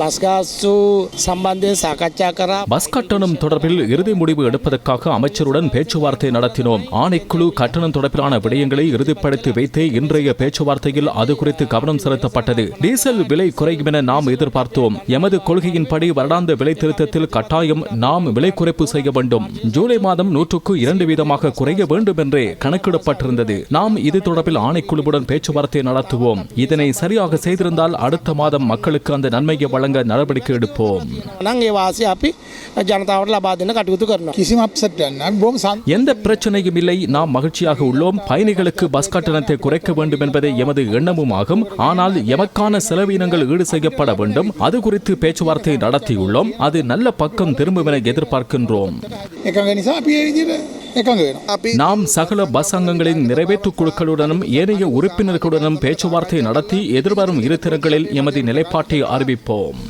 Bus காசு சம்பந்த சகச்சாக்கரா bus கட்டணம் தொடர்பில் இறுதி முடிவு எடுப்பதற்காக அமைச்சருடன் பேச்சுவார்த்தை நடத்தினோம். ஆணைக்குழு கட்டணம் தொடர்பிலான விடயங்களை இறுதிப்படுத்தி வைத்தே இன்றைய பேச்சுவார்த்தையில் அது குறித்து கவனம் செலுத்தப்பட்டது. டீசல் விலை குறையும் என நாம் எதிர்பார்த்தோம். எமது கொள்கையின்படி வருடாந்த விலை திருத்தத்தில் கட்டாயம் நாம் விலை குறைப்பு செய்ய வேண்டும். ஜூலை மாதம் நூற்றுக்கு இரண்டு வீதமாக குறைய வேண்டும் என்றே கணக்கிடப்பட்டிருந்தது. நாம் இது தொடர்பில் ஆணைக்குழுவுடன் பேச்சுவார்த்தை நடத்துவோம். இதனை சரியாக செய்திருந்தால் அடுத்த மாதம் மக்களுக்கு அந்த நன்மையை வழங்க நடவடிக்கை எடுப்போம் නං ඒ වාසි අපි ජනතාවට ලබා දෙන්න කටයුතු කරනවා. කිසිම අප්සට් ගන්න බොම සන් எந்த பிரச்சனையும் இல்லை நாம் மகிழ்ச்சியாக உள்ளோம் பயணிகளுக்கு பஸ் கட்டணத்தை குறைக்க வேண்டும் என்பதே எமது எண்ணமும் ஆகும் ஆனால் எமக்கான செலவினங்கள் ஈடு செய்யப்பட வேண்டும் அது குறித்து பேச்சுவார்த்தை நடத்தியுள்ளோம் அது நல்ல பக்கம் திரும்பும் என எதிர்பார்க்கின்றோம் நாம் சகல பஸ் அங்கங்களின் நிறைவேற்று குழுக்களுடனும் ஏனைய உறுப்பினர்களுடனும் பேச்சுவார்த்தை நடத்தி எதிர்வரும் இரு தினங்களில் எமது நிலைப்பாட்டை அறிவிப்போம்.